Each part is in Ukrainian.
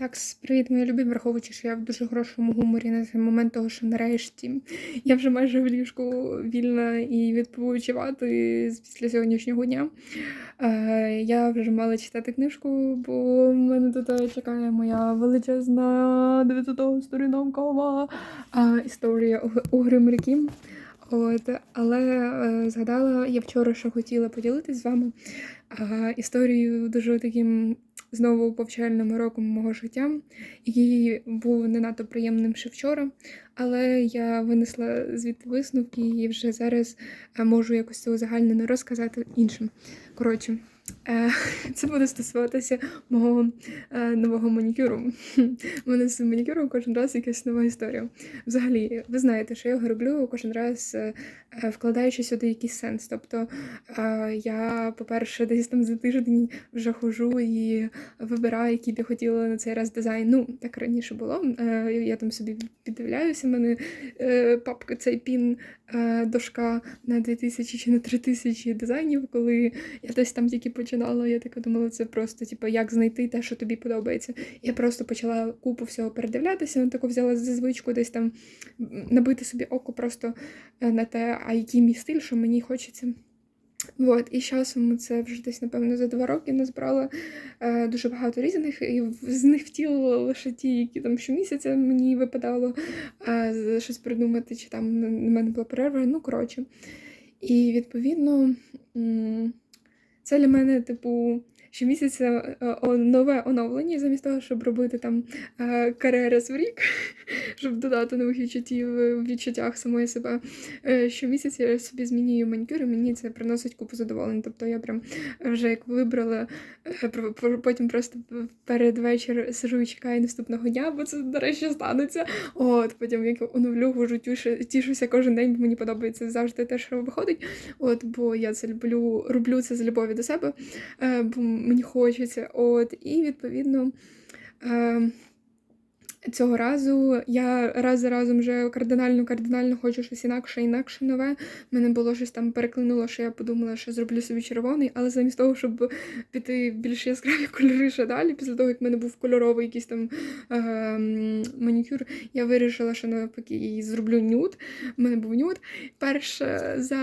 Так, привіт, мої любі, враховуючи, що я в дуже хорошому гуморі на цей момент того, що нарешті я вже майже в ліжку вільна і відпочивати після сьогоднішнього дня. Е, я вже мала читати книжку, бо мене тут чекає моя величезна 900 сторінкова е, історія Огри моряки. От, але е, згадала, я вчора ще хотіла поділитись з вами е, історією дуже таким знову повчальним роком мого життя, який був не надто приємним ще вчора, але я винесла звідти висновки і вже зараз е, можу якось це узагальнено розказати іншим. Коротше, це буде стосуватися мого е, нового манікюру. У мене з манікюром кожен раз якась нова історія. Взагалі, ви знаєте, що я його роблю кожен раз е, вкладаючи сюди якийсь сенс. Тобто е, я, по-перше, десь там за тиждень вже хожу і вибираю, який б я хотіла на цей раз дизайн. Ну, так раніше було. Е, Я там собі піддивляюся, в мене е, папка цей пін е, дошка на 2000 чи на 3000 дизайнів, коли я десь там тільки починала, я така думала, це просто типу, як знайти те, що тобі подобається. Я просто почала купу всього передивлятися, таку взяла за звичку десь там набити собі око просто е, на те, а який мій стиль, що мені хочеться. От, і з часом це вже десь, напевно, за два роки назбирала е, дуже багато різних, і з них втілила лише ті, які там щомісяця мені випадало е, щось придумати, чи там на мене була перерва. Ну, коротше. І відповідно це для мене, типу, щомісяця е, нове оновлення, замість того, щоб робити там е, кар'єрис в рік, щоб додати нових відчуттів в відчуттях самої себе. Е, щомісяця я собі змінюю манікюр, і мені це приносить купу задоволення. Тобто я прям вже як вибрала, потім просто перед вечір сижу і чекаю наступного дня, бо це, речі, станеться. От, Потім як оновлю, хожу, тішуся кожен день, бо мені подобається завжди те, що виходить. От, Бо я це люблю, роблю це з любові до себе. Бо мені хочеться. От, І відповідно. Е, Цього разу я раз за разом вже кардинально-кардинально хочу щось інакше, інакше нове. Мене було щось там переклинуло, що я подумала, що зроблю собі червоний, але замість того, щоб піти більш яскраві кольори ще далі, після того, як в мене був кольоровий якийсь там е, манікюр, я вирішила, що навпаки зроблю нюд. У мене був нюд. Перше за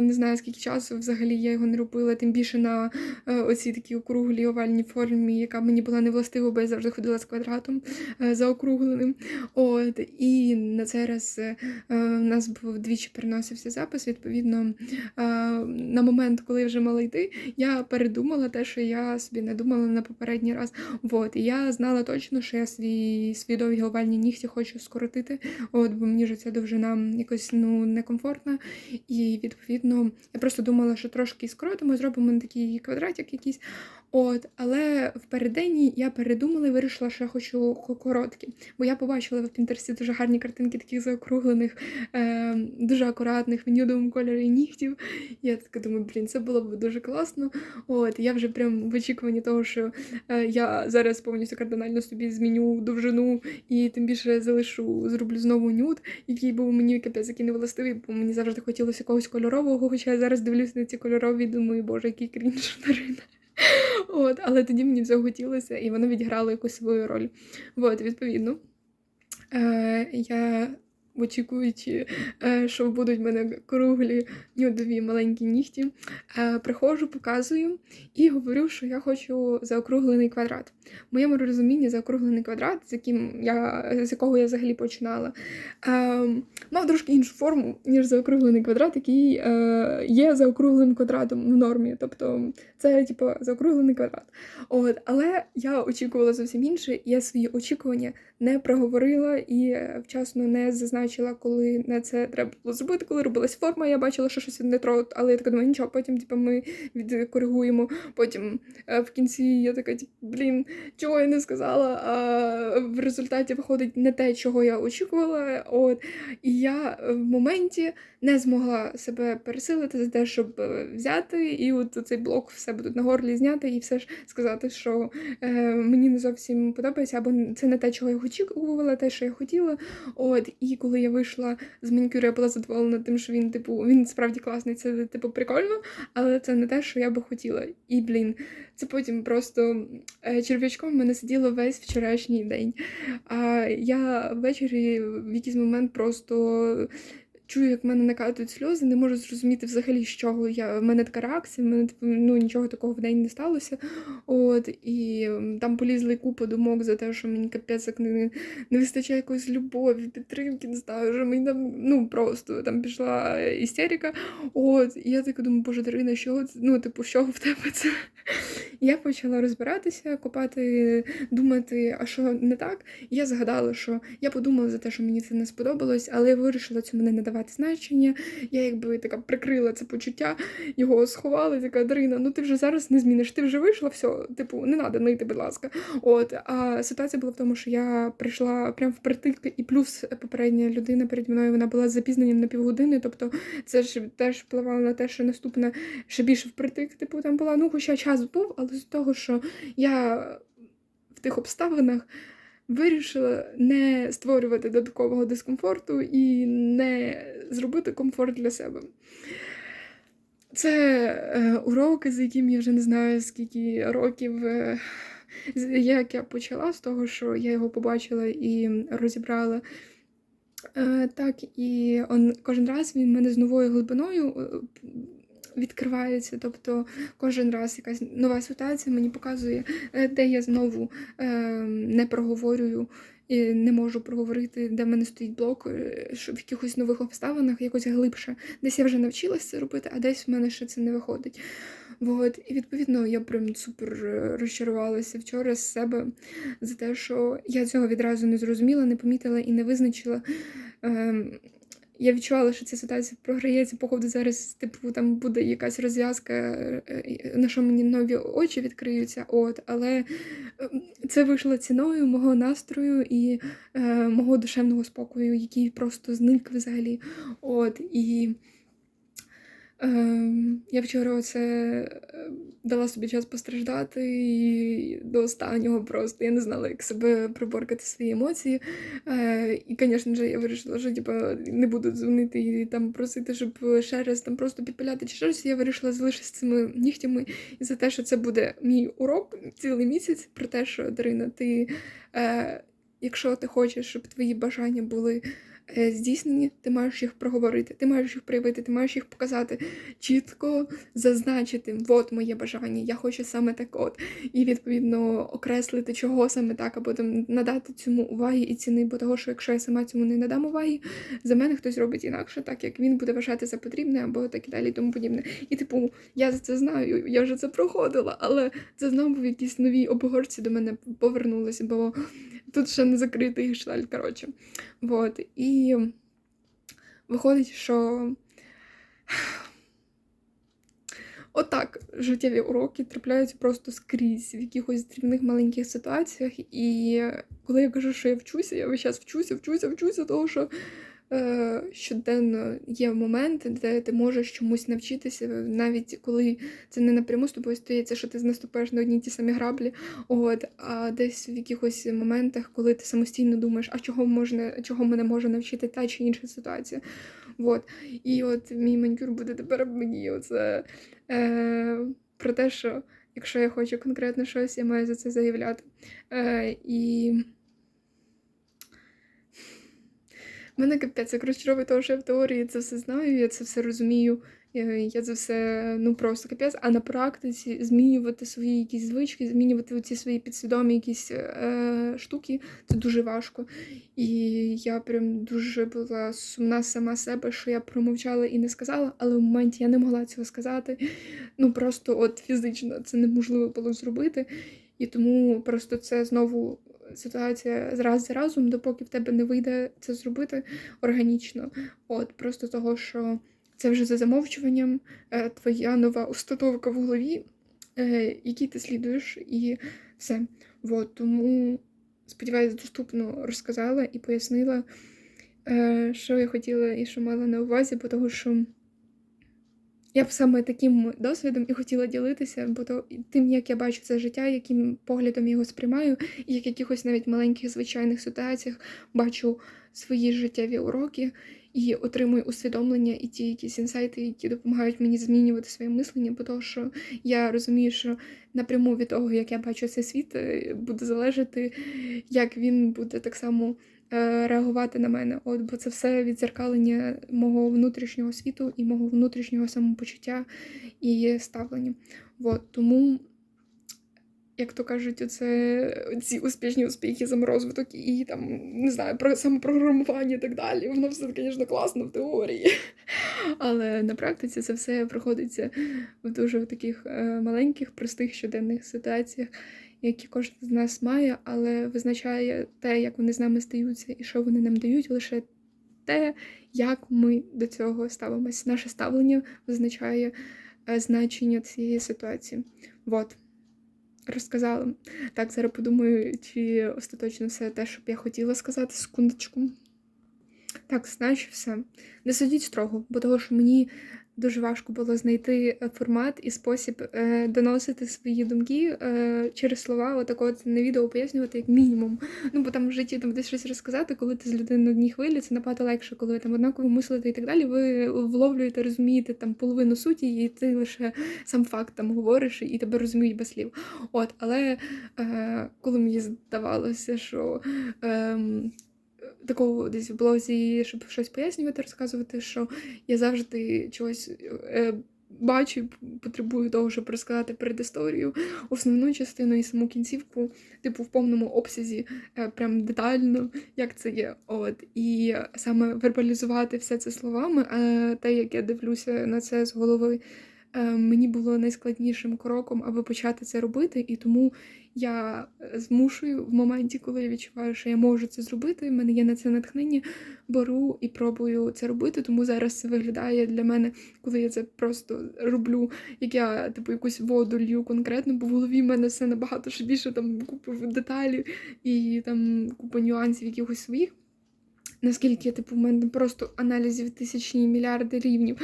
не знаю скільки часу взагалі я його не робила, тим більше на е, оцій такій округлій овальній формі, яка мені була не властива, бо я завжди ходила з квадратом. Е, за заокругленим. От, І на цей раз е, у нас був двічі переносився запис. Відповідно, е, на момент, коли вже мала йти, я передумала те, що я собі не думала на попередній раз. От, І я знала точно, що я свій свій довгі нігті хочу скоротити, от, бо мені ж ця довжина якось ну, некомфортна. І відповідно я просто думала, що трошки скоротимо, зробимо такий квадратик якийсь. От, Але в передденні я передумала і вирішила, що я хочу короткі. Бо я побачила в Пінтерсі дуже гарні картинки таких заокруглених, е, дуже акуратних, в нюдовому кольорі нігтів. Я така думаю, блін, це було б дуже класно. От, Я вже прям в очікуванні того, що е, я зараз повністю кардинально собі зміню довжину і тим більше залишу, зроблю знову нюд, який був мені капець, який не властивий, бо мені завжди хотілося якогось кольорового, хоча я зараз дивлюся на ці кольорові думаю, боже, який крінж Дарина. От, Але тоді мені все хотілося, і воно відіграло якусь свою роль. От, Відповідно, е, я очікуючи, е, що будуть в мене круглі нюдові маленькі нігті, е, приходжу, показую і говорю, що я хочу заокруглений квадрат. В моєму розумінні заокруглений квадрат, з яким я, з якого я взагалі починала, е, мав трошки іншу форму, ніж заокруглений квадрат, який є заокругленим квадратом в нормі. Тобто це, типу, заокруглений квадрат. От, Але я очікувала зовсім інше, я свої очікування не проговорила і вчасно не зазначила бачила, коли на це треба було зробити, коли робилась форма, я бачила, що щось не тро, але я така думаю, нічого, потім типу, ми відкоригуємо. Потім е, в кінці я така, типу, блін, чого я не сказала. А в результаті виходить не те, чого я очікувала. От. І я в моменті не змогла себе пересилити за те, щоб е, взяти, і от цей блок все будуть на горлі зняти, і все ж сказати, що е, мені не зовсім подобається, або це не те, чого я очікувала, те, що я хотіла. От. І коли я вийшла з манікюру, я була задоволена тим, що він, типу, він справді класний, це типу прикольно, але це не те, що я би хотіла. І блін, це потім просто е, черв'ячком в мене сиділо весь вчорашній день. А я ввечері в якийсь момент просто. Чую, як в мене накатують сльози, не можу зрозуміти взагалі, з чого я. В мене така реакція, в мене типу, ну, нічого такого в день не сталося. От, І там полізли купа думок за те, що мені капець не, не вистачає якоїсь любові, підтримки, не знаю, що мені там ну просто там пішла істерика. От, і я така думаю, боже, Дарина, що ну, типу, що в тебе це? Я почала розбиратися, копати, думати, а що не так. І я згадала, що я подумала за те, що мені це не сподобалось, але я вирішила цьому не надавати значення. Я якби така прикрила це почуття, його сховала, така Дарина, ну ти вже зараз не зміниш, ти вже вийшла, все, типу, не треба нити, будь ласка. От, а ситуація була в тому, що я прийшла прямо впритик, і плюс попередня людина переді мною вона була з запізненням на півгодини. Тобто це ж теж впливало на те, що наступна ще більше впритик, типу, там була. Ну, хоча час був, але з того, що я в тих обставинах. Вирішила не створювати додаткового дискомфорту і не зробити комфорт для себе. Це е, уроки, за яким я вже не знаю скільки років, е, як я почала з того, що я його побачила і розібрала. Е, так, і он, кожен раз він мене з новою глибиною відкривається. Тобто кожен раз якась нова ситуація мені показує, е, де я знову е, не проговорюю і не можу проговорити, де в мене стоїть блок, е, що в якихось нових обставинах якось глибше. Десь я вже навчилася це робити, а десь в мене ще це не виходить. Вот. І відповідно я прям супер розчарувалася вчора з себе за те, що я цього відразу не зрозуміла, не помітила і не визначила. Ем, я відчувала, що ця ситуація програється, походу зараз, типу, там буде якась розв'язка, е, е, на що мені нові очі відкриються. От, але ем, це вийшло ціною мого настрою і е, мого душевного спокою, який просто зник взагалі. От, і я вчора оце е, дала собі час постраждати і до останнього просто я не знала, як себе приборкати свої емоції. Е, і, звісно ж, я вирішила, що типа, не буду дзвонити і там просити, щоб ще раз там просто підпиляти чи щось. Я вирішила залишитися цими нігтями і за те, що це буде мій урок цілий місяць, про те, що Дарина, ти. Е, Якщо ти хочеш, щоб твої бажання були здійснені, ти маєш їх проговорити, ти маєш їх проявити, ти маєш їх показати, чітко зазначити, от моє бажання, я хочу саме так от. І відповідно окреслити, чого саме так, або там надати цьому уваги і ціни, бо того, що якщо я сама цьому не надам уваги, за мене хтось робить інакше, так як він буде вважати за потрібне, або так і далі, тому подібне. І типу, я за це знаю, я вже це проходила, але це знову якісь нові обгорці до мене повернулися, бо тут ще не закритий гештальт, коротше. Вот. І виходить, що отак життєві уроки трапляються просто скрізь в якихось дрібних маленьких ситуаціях. І коли я кажу, що я вчуся, я весь час вчуся, вчуся, вчуся, тому що щоденно є моменти, де ти можеш чомусь навчитися, навіть коли це не напряму з тобою стається, що ти наступаєш на одні ті самі граблі, от, а десь в якихось моментах, коли ти самостійно думаєш, а чого можна, чого мене може навчити та чи інша ситуація. От. І от мій манікюр буде тепер мені оце е, про те, що якщо я хочу конкретно щось, я маю за це заявляти. Е, і мене капець як розчаровує того, що я в теорії це все знаю, я це все розумію. Я, я це все ну просто капець, а на практиці змінювати свої якісь звички, змінювати ці свої підсвідомі якісь е, штуки, це дуже важко. І я прям дуже була сумна сама себе, що я промовчала і не сказала, але в моменті я не могла цього сказати. Ну просто от фізично це неможливо було зробити. І тому просто це знову ситуація раз за разом, допоки в тебе не вийде це зробити органічно. От просто того, що це вже за замовчуванням, е, твоя нова установка в голові, е, якій ти слідуєш, і все. От, тому, сподіваюся, доступно розказала і пояснила, е, що я хотіла і що мала на увазі, бо того, що я б саме таким досвідом і хотіла ділитися, бо то тим, як я бачу це життя, яким поглядом його сприймаю, і як якихось навіть маленьких звичайних ситуаціях бачу свої життєві уроки і отримую усвідомлення і ті якісь інсайти, які допомагають мені змінювати своє мислення, бо того, що я розумію, що напряму від того, як я бачу цей світ, е, буде залежати, як він буде так само. Е, реагувати на мене. От, Бо це все відзеркалення мого внутрішнього світу і мого внутрішнього самопочуття і ставлення. От, Тому, як то кажуть, це ці успішні успіхи, саморозвиток і там, не знаю, про самопрограмування і так далі. Воно все, звісно, класно в теорії. Але на практиці це все проходиться в дуже таких е, маленьких, простих щоденних ситуаціях які кожен з нас має, але визначає те, як вони з нами стаються і що вони нам дають, лише те, як ми до цього ставимося. Наше ставлення визначає е, значення цієї ситуації. Вот. Розказала. Так, зараз подумаю, чи остаточно все те, що б я хотіла сказати, секундочку. Так, значить все. Не судіть строго, бо того, що мені дуже важко було знайти е, формат і спосіб е, доносити свої думки е, через слова, отак от на відео пояснювати як мінімум. Ну бо там в житті там десь щось розказати, коли ти з людиною на одній хвилі, це набагато легше, коли ви там однаково мислите і так далі. Ви вловлюєте, розумієте там половину суті, і ти лише сам факт там говориш і тебе розуміють без слів. От, але е, коли мені здавалося, що. Е, такого десь в блозі, щоб щось пояснювати, розказувати, що я завжди чогось е, бачу, потребую того, щоб розказати перед історією основну частину і саму кінцівку, типу в повному обсязі, е, прям детально, як це є. От І саме вербалізувати все це словами, а те, як я дивлюся на це з голови. Е, мені було найскладнішим кроком, аби почати це робити, і тому я змушую в моменті, коли я відчуваю, що я можу це зробити. в мене є на це натхнення, беру і пробую це робити. Тому зараз це виглядає для мене, коли я це просто роблю, як я типу якусь воду лью конкретно, бо в голові в мене все набагато ще більше там купу деталей і там купа нюансів якихось своїх наскільки типу в мене просто аналізів тисячні мільярди рівнів.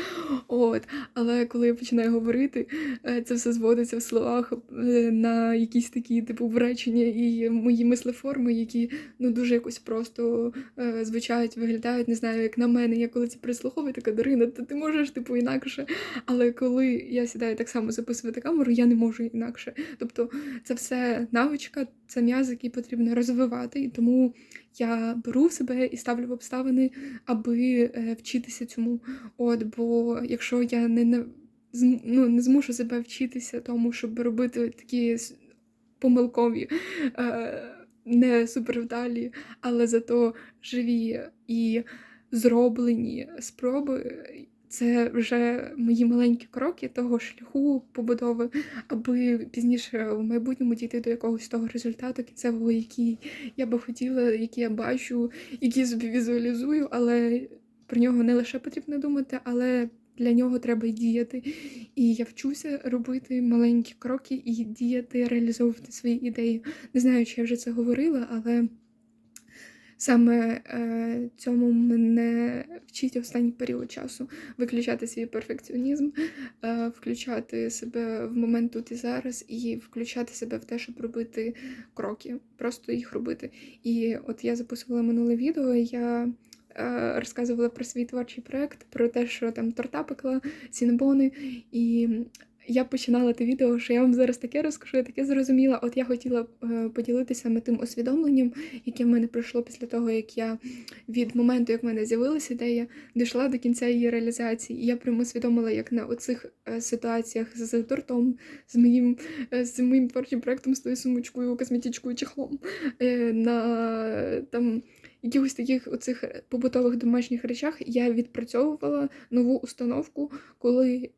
От. Але коли я починаю говорити, е, це все зводиться в словах е, на якісь такі типу вречення і мої мислеформи, які ну дуже якось просто е, звучають, виглядають, не знаю, як на мене. Я коли це прислуховую, така Дарина, то ти можеш типу інакше. Але коли я сідаю так само записувати камеру, я не можу інакше. Тобто це все навичка, це м'яз, який потрібно розвивати, і тому я беру себе і ставлю в обставини, аби е, вчитися цьому. От, бо якщо я не не, ну, не змушу себе вчитися тому, щоб робити такі помилкові, е, не супервдалі, але зато живі і зроблені спроби це вже мої маленькі кроки того шляху побудови, аби пізніше в майбутньому дійти до якогось того результату кінцевого, який я би хотіла, який я бачу, який собі візуалізую, але про нього не лише потрібно думати, але для нього треба й діяти. І я вчуся робити маленькі кроки і діяти, реалізовувати свої ідеї. Не знаю, чи я вже це говорила, але. Саме е, цьому мене вчить останній період часу виключати свій перфекціонізм, е, включати себе в момент тут і зараз, і включати себе в те, щоб робити кроки, просто їх робити. І от я записувала минуле відео. я е, Розказувала про свій творчий проект, про те, що там торта пекла, сінебони, і я починала те відео, що я вам зараз таке розкажу, я таке зрозуміла. От я хотіла е, поділитися саме тим усвідомленням, яке в мене пройшло після того, як я від моменту, як в мене з'явилася ідея, дійшла до кінця її реалізації. І я прямо усвідомила, як на оцих е, ситуаціях з тортом, з моїм е, з моїм творчим проектом, з тою сумочкою, косметичкою, чехлом, на там. Якихось таких оцих побутових домашніх речах я відпрацьовувала нову установку, коли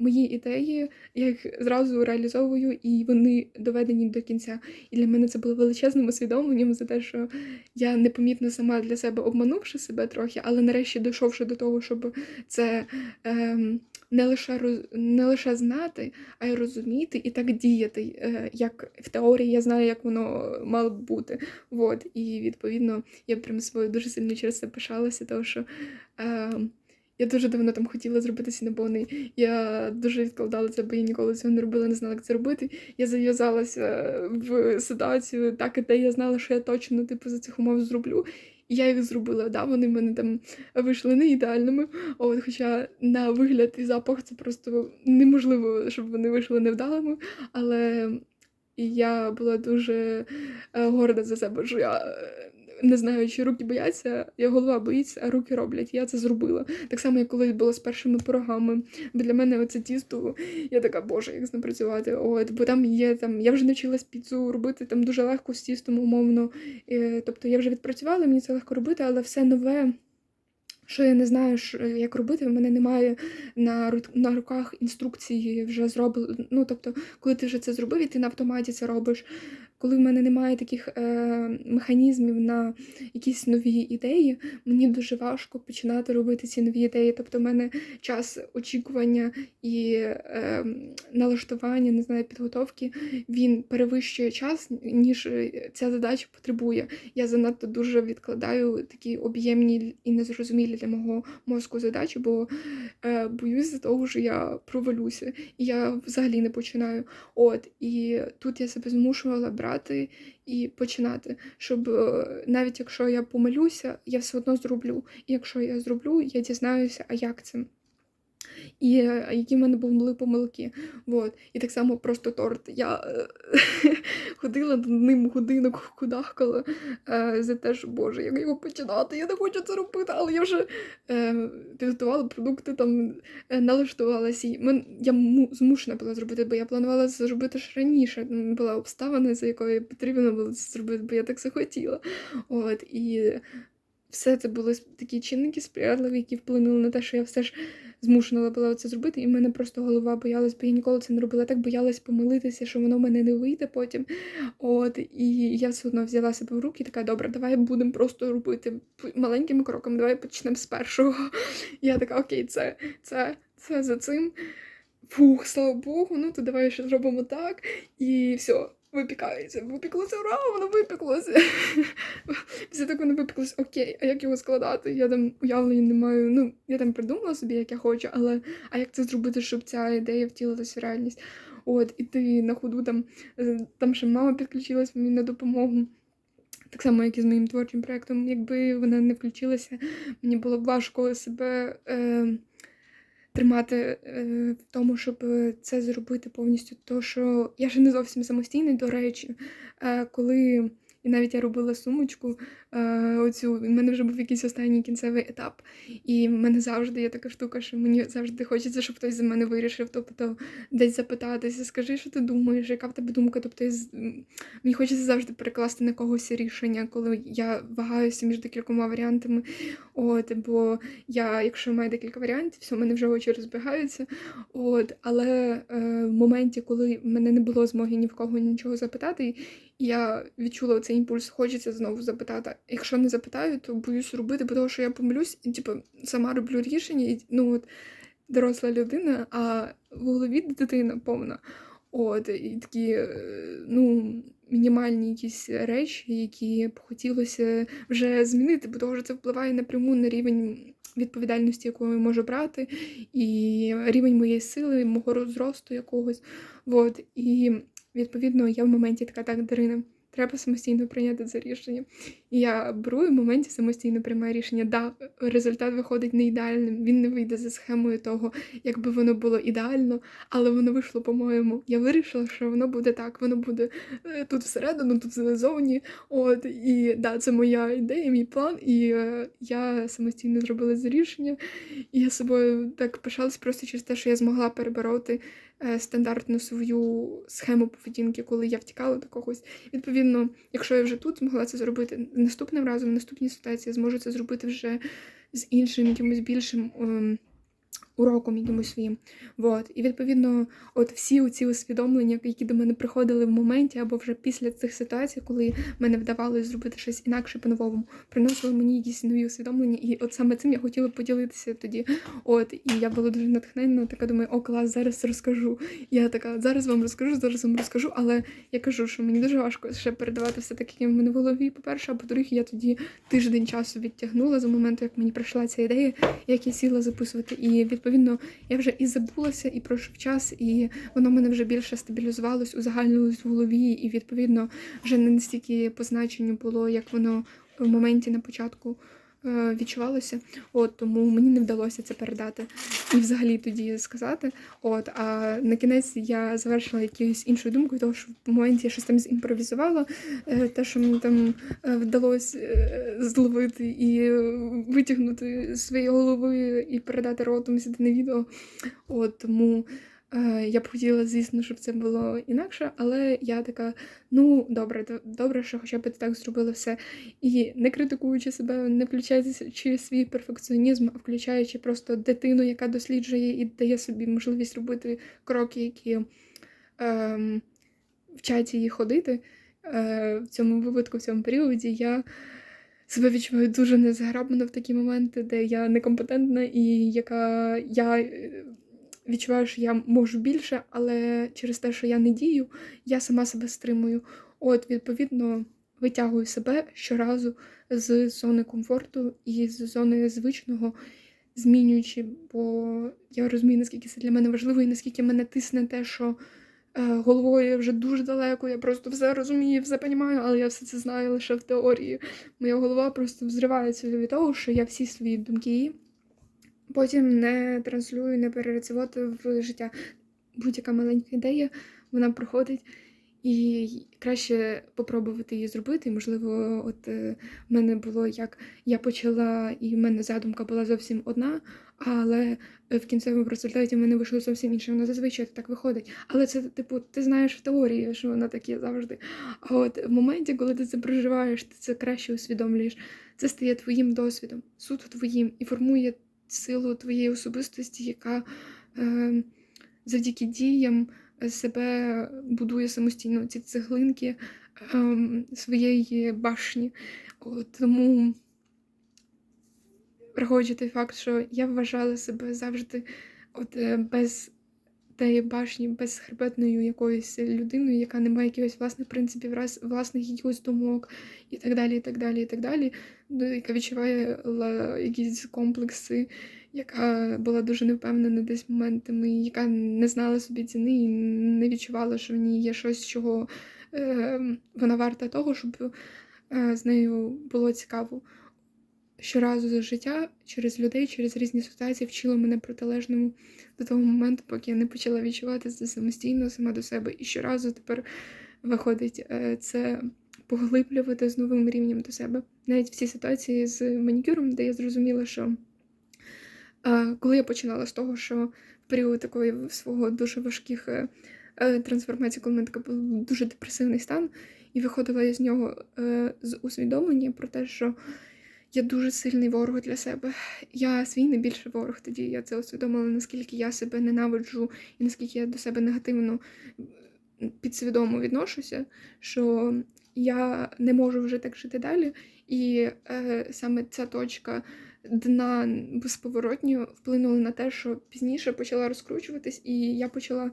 мої ідеї, я їх зразу реалізовую, і вони доведені до кінця. І для мене це було величезним усвідомленням за те, що я непомітно сама для себе обманувши себе трохи, але нарешті дійшовши до того, щоб це. Ем, не лише роз... не лише знати, а й розуміти і так діяти, е, як в теорії я знаю, як воно мало б бути. Вот. І відповідно я прям свою дуже сильно через це пишалася, тому що е, Я дуже давно там хотіла зробити сінабони. Я дуже відкладала це, бо я ніколи цього не робила, не знала, як це робити. Я зав'язалася в ситуацію, так і те я знала, що я точно типу за цих умов зроблю. І я їх зробила. Да, Вони в мене там вийшли не ідеальними. От, Хоча на вигляд і запах це просто неможливо, щоб вони вийшли невдалими. Але я була дуже е, горда за себе, що я е, не знаю, чи руки бояться, я голова боїться, а руки роблять. Я це зробила. Так само, як колись було з першими порогами. Бо для мене оце тісто, я така, боже, як з ним працювати. От, бо там є там, я вже навчилась піцу робити там дуже легко з тістом, умовно. Тобто я вже відпрацювала, мені це легко робити, але все нове. Що я не знаю, як робити, в мене немає на на руках інструкції вже зроблено. Ну, тобто, коли ти вже це зробив, і ти на автоматі це робиш, коли в мене немає таких е, механізмів на якісь нові ідеї, мені дуже важко починати робити ці нові ідеї. Тобто, в мене час очікування і е, налаштування, не знаю, підготовки, він перевищує час, ніж ця задача потребує. Я занадто дуже відкладаю такі об'ємні і незрозумілі для мого мозку задачі, бо е, боюсь за того, що я провалюся, і я взагалі не починаю. От і тут я себе змушувала брати брати і починати, щоб е, навіть якщо я помилюся, я все одно зроблю. І якщо я зроблю, я дізнаюся, а як це і е, які в мене були помилки. Вот. І так само просто торт. Я е, ходила ним годинок, кудахкала е, за те, що Боже, як його починати, я не хочу це робити, але я вже підготувала продукти, там налаштувалася. Я змушена була зробити, бо я планувала це зробити ще раніше. Була обставина, за якою потрібно було це зробити, бо я так захотіла. От, І все це були такі чинники сприятливі, які вплинули на те, що я все ж змушена була це зробити, і в мене просто голова боялась, бо я ніколи це не робила. Так боялась помилитися, що воно в мене не вийде потім. От, І я все одно взяла себе в руки і така, добре, давай будемо просто робити маленькими кроками, давай почнемо з першого. Я така, окей, це, це, це за цим. Фух, слава Богу, ну то давай ще зробимо так. І все випікається. Випіклося, ура, воно випіклося. Після того воно випіклося, окей, а як його складати? Я там уявлення не маю. Ну, я там придумала собі, як я хочу, але а як це зробити, щоб ця ідея втілилася в реальність? От, і ти на ходу там, е, там ще мама підключилась мені на допомогу. Так само, як і з моїм творчим проєктом. Якби вона не включилася, мені було б важко себе. Е, тримати е, в тому, щоб це зробити повністю. То що я ще не зовсім самостійний, до речі, е, коли і навіть я робила сумочку. Е, оцю, в мене вже був якийсь останній кінцевий етап. І в мене завжди є така штука, що мені завжди хочеться, щоб хтось за мене вирішив. Тобто десь запитатися, скажи, що ти думаєш, яка в тебе думка? Тобто мені хочеться завжди перекласти на когось рішення, коли я вагаюся між декількома варіантами. От, Бо я, якщо маю декілька варіантів, все, в мене вже очі розбігаються. От, Але е, в моменті, коли в мене не було змоги ні в кого нічого запитати, я відчула цей імпульс, хочеться знову запитати. Якщо не запитаю, то боюсь робити, бо того, що я помилюсь, і типу, сама роблю рішення, і ну от доросла людина, а в голові дитина повна. От, і такі, е, ну, мінімальні якісь речі, які б хотілося вже змінити, бо того, що це впливає напряму на рівень відповідальності, яку я можу брати, і рівень моєї сили, мого зросту якогось. От, і Відповідно, я в моменті така так, Дарина, треба самостійно прийняти це рішення. І я беру і в моменті самостійно приймаю рішення. Да, результат виходить не ідеальним, він не вийде за схемою того, якби воно було ідеально, але воно вийшло, по-моєму. Я вирішила, що воно буде так, воно буде е, тут всередину, тут ззовні. От, І да, це моя ідея, мій план. І е, я самостійно зробила це рішення. І я собою так пишалась просто через те, що я змогла перебороти. Е, стандартну свою схему поведінки, коли я втікала до когось. Відповідно, якщо я вже тут змогла це зробити наступним разом, в наступній ситуації зможу це зробити вже з іншим, якимось більшим ем, уроком якимось своїм. Вот. І відповідно, от всі ці усвідомлення, які до мене приходили в моменті або вже після цих ситуацій, коли мене вдавалося зробити щось інакше по-новому, приносили мені якісь нові усвідомлення, і от саме цим я хотіла поділитися тоді. От, і я була дуже натхненна, така думаю, о, клас, зараз розкажу. Я така, зараз вам розкажу, зараз вам розкажу, але я кажу, що мені дуже важко ще передавати все таке, як в мене в голові, по-перше, а по-друге, я тоді тиждень часу відтягнула з моменту, як мені прийшла ця ідея, як я сіла записувати. І відповідно я вже і забулася, і пройшов час, і воно мене вже більше стабілізувалось, узагальнилось в голові, і відповідно вже не настільки по значенню було, як воно в моменті на початку відчувалося. От тому мені не вдалося це передати і взагалі тоді сказати. От, а на кінець я завершила якоюсь іншою думкою, того що в моменті я щось там зімпровізувала, е, те, що мені там е, вдалося е, зловити і е, витягнути з своєї голови і передати ротом сюди на відео. От тому. Е, Я б хотіла, звісно, щоб це було інакше, але я така, ну добре, добре, що хоча б ти так зробила все. І не критикуючи себе, не включаючи свій перфекціонізм, а включаючи просто дитину, яка досліджує і дає собі можливість робити кроки, які ем, вчать її ходити. Е, в цьому випадку, в цьому періоді, я себе відчуваю дуже незаграблено в такі моменти, де я некомпетентна і яка я е, відчуваю, що я можу більше, але через те, що я не дію, я сама себе стримую. От, відповідно, витягую себе щоразу з зони комфорту і з зони звичного, змінюючи, бо я розумію, наскільки це для мене важливо і наскільки мене тисне те, що е, головою вже дуже далеко, я просто все розумію, все розумію, але я все це знаю лише в теорії. Моя голова просто взривається від того, що я всі свої думки потім не транслюю, не перерацювати в життя. Будь-яка маленька ідея, вона приходить, і краще попробувати її зробити. Можливо, от е, в мене було як я почала, і в мене задумка була зовсім одна, але в кінцевому результаті в мене вийшло зовсім інше. Воно зазвичай так виходить. Але це, типу, ти знаєш в теорії, що воно таке завжди. А от в моменті, коли ти це проживаєш, ти це краще усвідомлюєш. Це стає твоїм досвідом, суто твоїм, і формує силу твоєї особистості, яка е, завдяки діям себе будує самостійно ці цеглинки е, своєї башні. От, тому, враховуючи той факт, що я вважала себе завжди от, е, без тієї башні, безхребетною якоюсь людиною, яка не має якихось власних принципів, власних якихось думок і так далі, і так далі, і так далі, ну, яка відчуває якісь комплекси, яка була дуже невпевнена десь моментами, яка не знала собі ціни і не відчувала, що в ній є щось, чого е, вона варта того, щоб е, з нею було цікаво. Щоразу за життя через людей, через різні ситуації вчило мене протилежному до того моменту, поки я не почала відчувати це самостійно, сама до себе. І щоразу тепер виходить е, це поглиблювати з новим рівнем до себе. Навіть в цій ситуації з манікюром, де я зрозуміла, що е, коли я починала з того, що в період такої свого дуже важких е, трансформацій, коли мене така був дуже депресивний стан, і виходила я з нього з усвідомлення про те, що я дуже сильний ворог для себе. Я свій найбільший ворог тоді. Я це усвідомила, наскільки я себе ненавиджу і наскільки я до себе негативно підсвідомо відношуся, що я не можу вже так жити далі. І е, саме ця точка дна безповоротньо вплинула на те, що пізніше почала розкручуватись, і я почала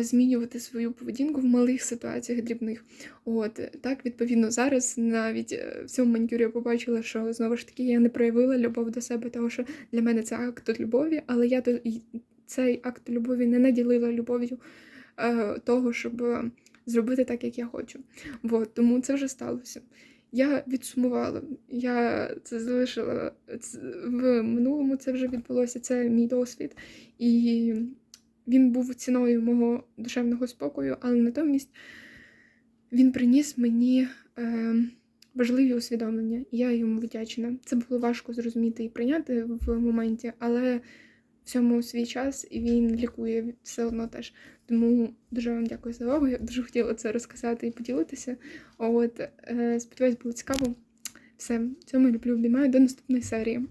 змінювати свою поведінку в малих ситуаціях дрібних. От так, відповідно, зараз навіть е, в цьому манікюрі я побачила, що знову ж таки я не проявила любов до себе, тому що для мене це акт любові, але я цей акт любові не наділила любов'ю е, того, щоб е, зробити так, як я хочу. От, тому це вже сталося. Я відсумувала, я це залишила в минулому, це вже відбулося, це мій досвід. І він був ціною мого душевного спокою, але натомість він приніс мені е, важливі усвідомлення, і я йому вдячна. Це було важко зрозуміти і прийняти в моменті, але всьому свій час і він лікує все одно теж. Тому дуже вам дякую за увагу. Я дуже хотіла це розказати і поділитися. От, е, сподіваюсь, було цікаво. Все, цьому люблю, обіймаю до наступної серії.